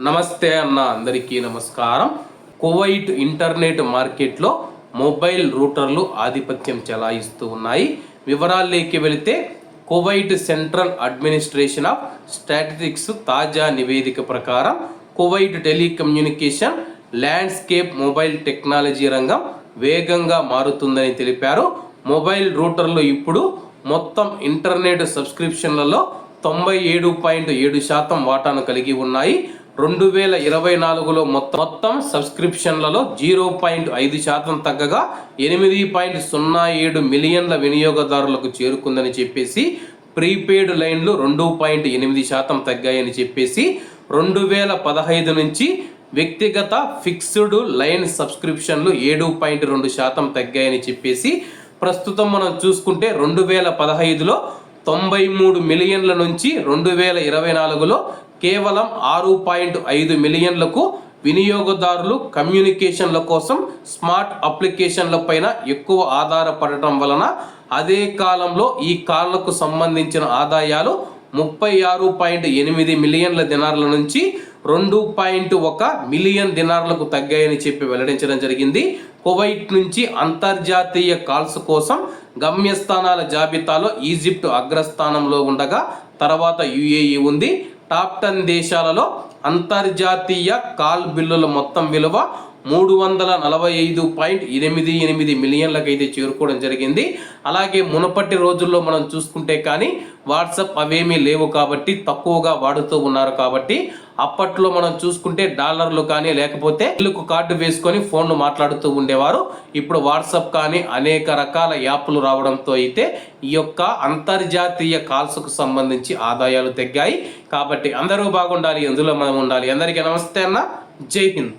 నమస్తే అన్న అందరికీ నమస్కారం. కువైట్ ఇంటర్నెట్ మార్కెట్లో మొబైల్ రూటర్లు ఆధిపత్యం చెలాయిస్తూ ఉన్నాయి. వివరాల్లోకి వెళితే Kuwait central administration of statistics తాజా నివేదిక ప్రకారం Kuwait telecommunication landscape mobile technology రంగం వేగంగా మారుతుందని తెలిపారు. మొబైల్ రూటర్లు ఇప్పుడు మొత్తం ఇంటర్నెట్ సబ్స్క్రిప్షన్లలో తొంభై ఏడు పాయింట్ ఏడు శాతం వాటాను కలిగి ఉన్నాయి. రెండు వేల ఇరవై నాలుగులో మొత్తం మొత్తం సబ్స్క్రిప్షన్లలో జీరో పాయింట్ ఐదు శాతం తగ్గగా ఎనిమిది పాయింట్ సున్నా ఏడు మిలియన్ల వినియోగదారులకు చేరుకుందని చెప్పేసి ప్రీపెయిడ్ లైన్లు రెండు పాయింట్ ఎనిమిది శాతం తగ్గాయని చెప్పేసి రెండు వేల పదహైదు నుంచి వ్యక్తిగత ఫిక్స్డ్ లైన్ సబ్స్క్రిప్షన్లు ఏడు పాయింట్ రెండు శాతం తగ్గాయని చెప్పేసి ప్రస్తుతం మనం చూసుకుంటే రెండు వేల పదహైదులో తొంభై మూడు మిలియన్ల నుంచి రెండు వేల ఇరవై నాలుగులో కేవలం ఆరు పాయింట్ ఐదు మిలియన్లకు వినియోగదారులు కమ్యూనికేషన్ల కోసం స్మార్ట్ అప్లికేషన్ల పైన ఎక్కువ ఆధారపడటం వలన అదే కాలంలో ఈ కార్లకు సంబంధించిన ఆదాయాలు ముప్పై ఆరు పాయింట్ ఎనిమిది మిలియన్ల దినార్ల నుంచి రెండు పాయింట్ ఒక మిలియన్ దినార్లకు తగ్గాయని చెప్పి వెల్లడించడం జరిగింది. కువైట్ నుంచి అంతర్జాతీయ కాల్స్ కోసం గమ్యస్థానాల జాబితాలో ఈజిప్ట్ అగ్రస్థానంలో ఉండగా తర్వాత యుఏఈ ఉంది. టాప్ టెన్ దేశాలలో అంతర్జాతీయ కాల్ బిల్లుల మొత్తం విలువ మూడు వందల నలభై ఐదు పాయింట్ ఎనిమిది ఎనిమిది మిలియన్లకు అయితే చేరుకోవడం జరిగింది. అలాగే మునపటి రోజుల్లో మనం చూసుకుంటే కానీ వాట్సాప్ అవేమీ లేవు కాబట్టి తక్కువగా వాడుతూ ఉన్నారు కాబట్టి అప్పట్లో మనం చూసుకుంటే డాలర్లు కానీ లేకపోతే ఇల్లుకు కార్డు వేసుకొని ఫోన్లు మాట్లాడుతూ ఉండేవారు. ఇప్పుడు వాట్సాప్ కానీ అనేక రకాల యాప్లు రావడంతో అయితే ఈ యొక్క అంతర్జాతీయ కాల్స్కు సంబంధించి ఆదాయాలు తగ్గాయి. కాబట్టి అందరూ బాగుండాలి ఎందులో మనం ఉండాలి. అందరికీ నమస్తే అన్న. జై హింద్.